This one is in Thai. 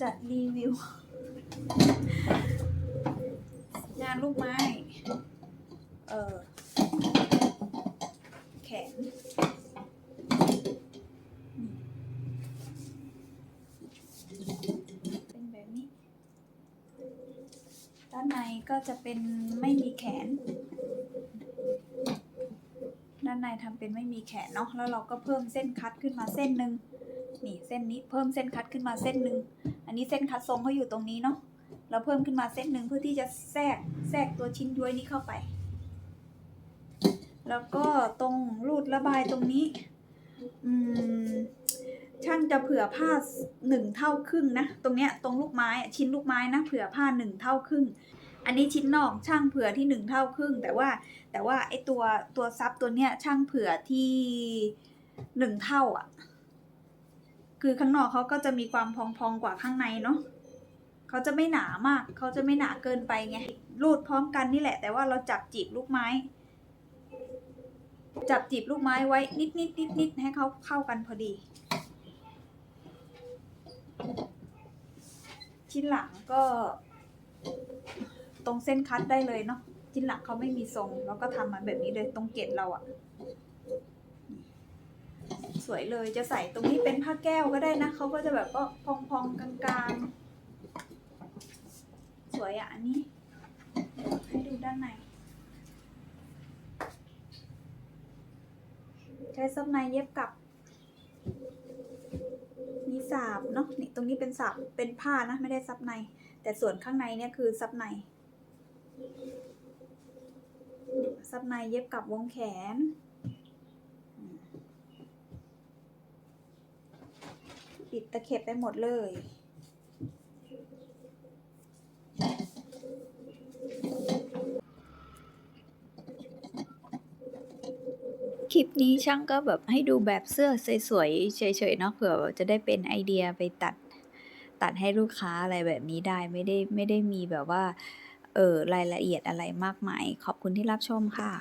จะรีวิว งานลูกไม้ เออแขนเป็นแบบนี้ ด้านในก็จะเป็นไม่มีแขน ในทำเป็นไม่มีแขนเนาะแล้วเราก็เพิ่มเส้นคัดขึ้นมาเส้นหนึ่งนี่เส้นนี้เพิ่มเส้นคัดขึ้นมาเส้นหนึ่งอันนี้เส้นคัดทรงเขาอยู่ตรงนี้เนาะเราเพิ่มขึ้นมาเส้นหนึ่งเพื่อที่จะแทรกแทรกตัวชิ้นย้วยนี้เข้าไป แล้วก็ตรงรูดระบายตรงนี้อืมช่างจะเผื่อผ้าหนึ่งเท่าครึ่งนะ ตรงเนี้ยตรงลูกไม้ชิ้นลูกไม้นะเผื่อผ้าหนึ่งเท่าครึ่ง อันนี้ชิ้นนอกช่างเผื่อที่หนึ่งเท่าครึ่ง แต่ว่าแต่ว่าไอตัวตัวซับตัวเนี้ยช่างเผื่อที่หนึ่งเท่าอะ คือข้างนอกเขาก็จะมีความพองๆกว่าข้างในเนาะเขาจะไม่หนามากเขาจะไม่หนาเกินไปไงรูดพร้อมกันนี่แหละ แต่ว่าเราจับจีบลูกไม้ จับจีบลูกไม้ไว้นิดนิดนิดนิดให้เขาเข้ากันพอดี ชิ้นหลังก็ ตรงเส้นคัดได้เลยเนาะชิ้นหลังเขาไม่มีทรงแล้วก็ทำมาแบบนี้เลยตรงเกล็ดเราอะสวยเลยจะใส่ตรงนี้เป็นผ้าแก้วก็ได้นะเขาก็จะแบบก็พองๆกลางๆ สวยอะอันนี้ให้ดูด้านใน ใช้ซับในเย็บกลับมีสาบเนาะนี่ตรงนี้เป็นสาบเป็นผ้านะไม่ได้ซับใน แต่ส่วนข้างในเนี่ยคือซับใน ซับในเย็บกับวงแขน ปิดตะเข็บไปหมดเลย คลิปนี้ช่างก็แบบให้ดูแบบเสื้อสวยๆเฉยๆเนาะเผื่อจะได้เป็นไอเดียไปตัดตัดให้ลูกค้าอะไรแบบนี้ได้ไม่ได้ไม่ได้มีแบบว่า เออรายละเอียดอะไรมากมาย ขอบคุณที่รับชมค่ะ